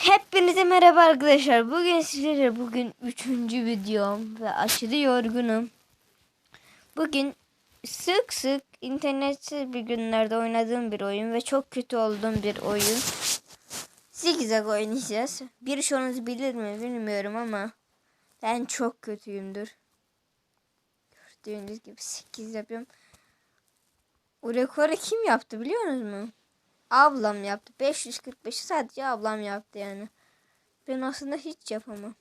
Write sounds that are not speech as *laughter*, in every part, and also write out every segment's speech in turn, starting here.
Hepinize merhaba arkadaşlar. Bugün sizlere bugün üçüncü videom ve aşırı yorgunum. Bugün sık sık internetsiz bir günlerde oynadığım bir oyun ve çok kötü olduğum bir oyun. Zigzag oynayacağız. Bir çoğunuz bilir mi bilmiyorum ama ben çok kötüyümdür. Gördüğünüz gibi 8 yapıyorum. O rekoru kim yaptı biliyor musunuz mu? Ablam yaptı. 545'i sadece ablam yaptı yani. Ben aslında hiç yapamam.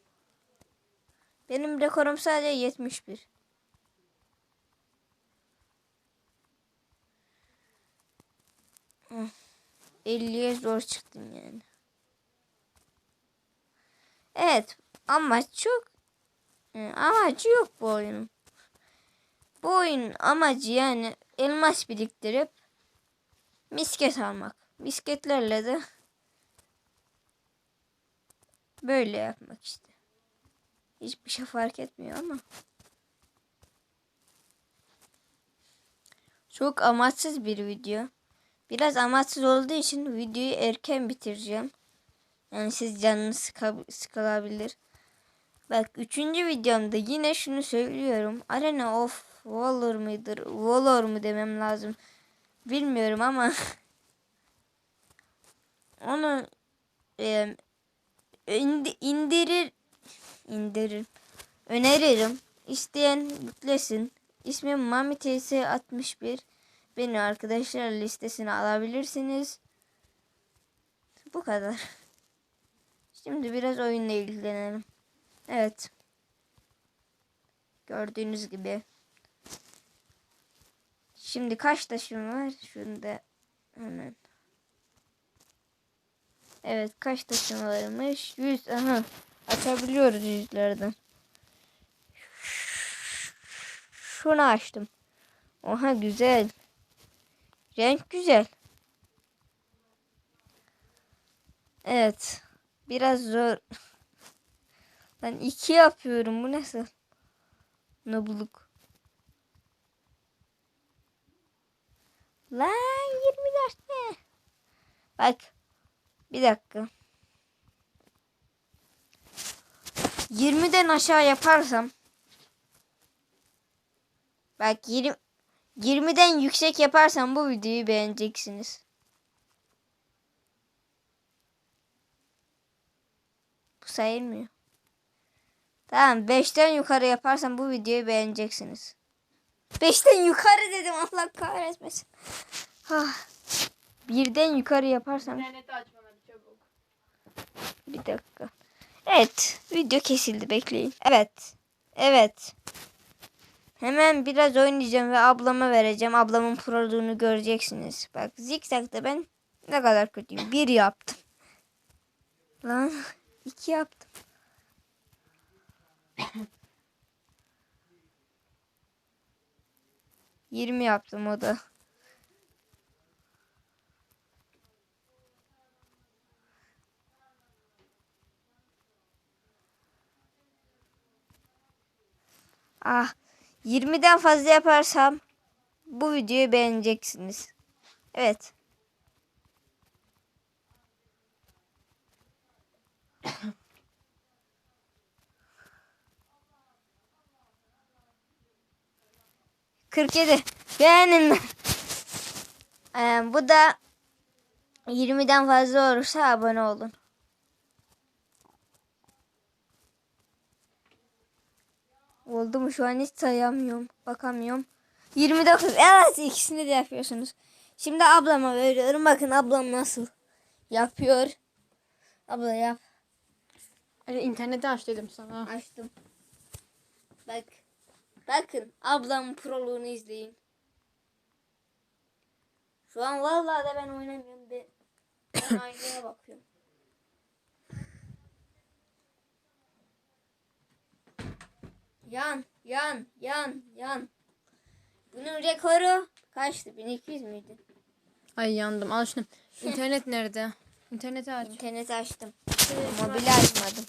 Benim rekorum sadece 71. Hı. 50'ye zor çıktım yani. Evet ama çok amacı yok bu oyunun. Bu oyunun amacı yani elmas biriktirip misket almak. Misketlerle de böyle yapmak işte. Hiçbir şey fark etmiyor ama. Çok amaçsız bir video. Biraz amaçsız olduğu için videoyu erken bitireceğim. Yani siz canınız sıkılabilir. Bak üçüncü videomda yine şunu söylüyorum. Arena of Valor mıdır? Valor mu demem lazım. Bilmiyorum ama *laughs* onu e, indi- indirir indirir öneririm. İsteyen yüklesin. İsmim Mami TS 61. Beni arkadaşlar listesine alabilirsiniz. Bu kadar. Şimdi biraz oyunla ilgilenelim. Evet. Gördüğünüz gibi. Şimdi kaç taşım var? Şunda hemen. Evet kaç taşım varmış? 100. Aha. Açabiliyoruz yüzlerden. Şunu açtım. Oha güzel. Renk güzel. Evet. Biraz zor. Ben iki yapıyorum. Bu nasıl? Nobluk. Lan 24 ne? Bak. Bir dakika. 20'den aşağı yaparsam Bak 20 20'den yüksek yaparsam bu videoyu beğeneceksiniz. Bu sayılmıyor. Tamam 5'ten yukarı yaparsam bu videoyu beğeneceksiniz. 5'ten yukarı dedim Allah kahretmesin. Ah. Birden yukarı yaparsam İnterneti hadi çabuk. bir dakika. Evet video kesildi bekleyin. Evet. Evet. Hemen biraz oynayacağım ve ablama vereceğim. Ablamın proluğunu göreceksiniz. Bak zikzakta ben ne kadar kötüyüm. Bir yaptım. Lan iki yaptım. Yirmi yaptım o da. Ah 20'den fazla yaparsam bu videoyu beğeneceksiniz. Evet. Kırk yedi. Beğenin. Ee, bu da 20'den fazla olursa abone olun. Oldu mu şu an hiç sayamıyorum. Bakamıyorum. 29. Evet ikisini de yapıyorsunuz. Şimdi ablama veriyorum. Bakın ablam nasıl yapıyor. Abla yap. Hadi interneti aç dedim sana. Açtım. Bak. Bakın ablamın proluğunu izleyin. Şu an vallahi da ben oynamıyorum. Ben, ben *coughs* aynaya bakıyorum. Yan, yan, yan, yan. Bunun rekoru kaçtı? 1200 müydü? Ay yandım al şunu. *laughs* İnternet nerede? İnterneti aç. İnterneti açtım. Mobili açmadım.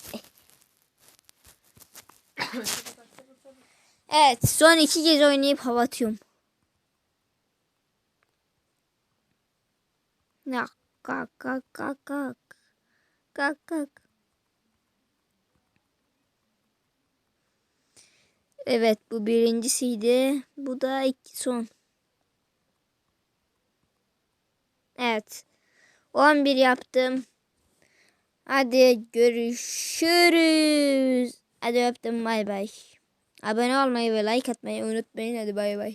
*coughs* evet, son iki kez oynayıp hava atıyorum. Ne? Kalk kalk kalk kalk. kalk kalk. Evet bu birincisiydi. Bu da iki son. Evet. 11 yaptım. Hadi görüşürüz. Hadi öptüm bay bay. Abone olmayı ve like atmayı unutmayın. Hadi bay bay.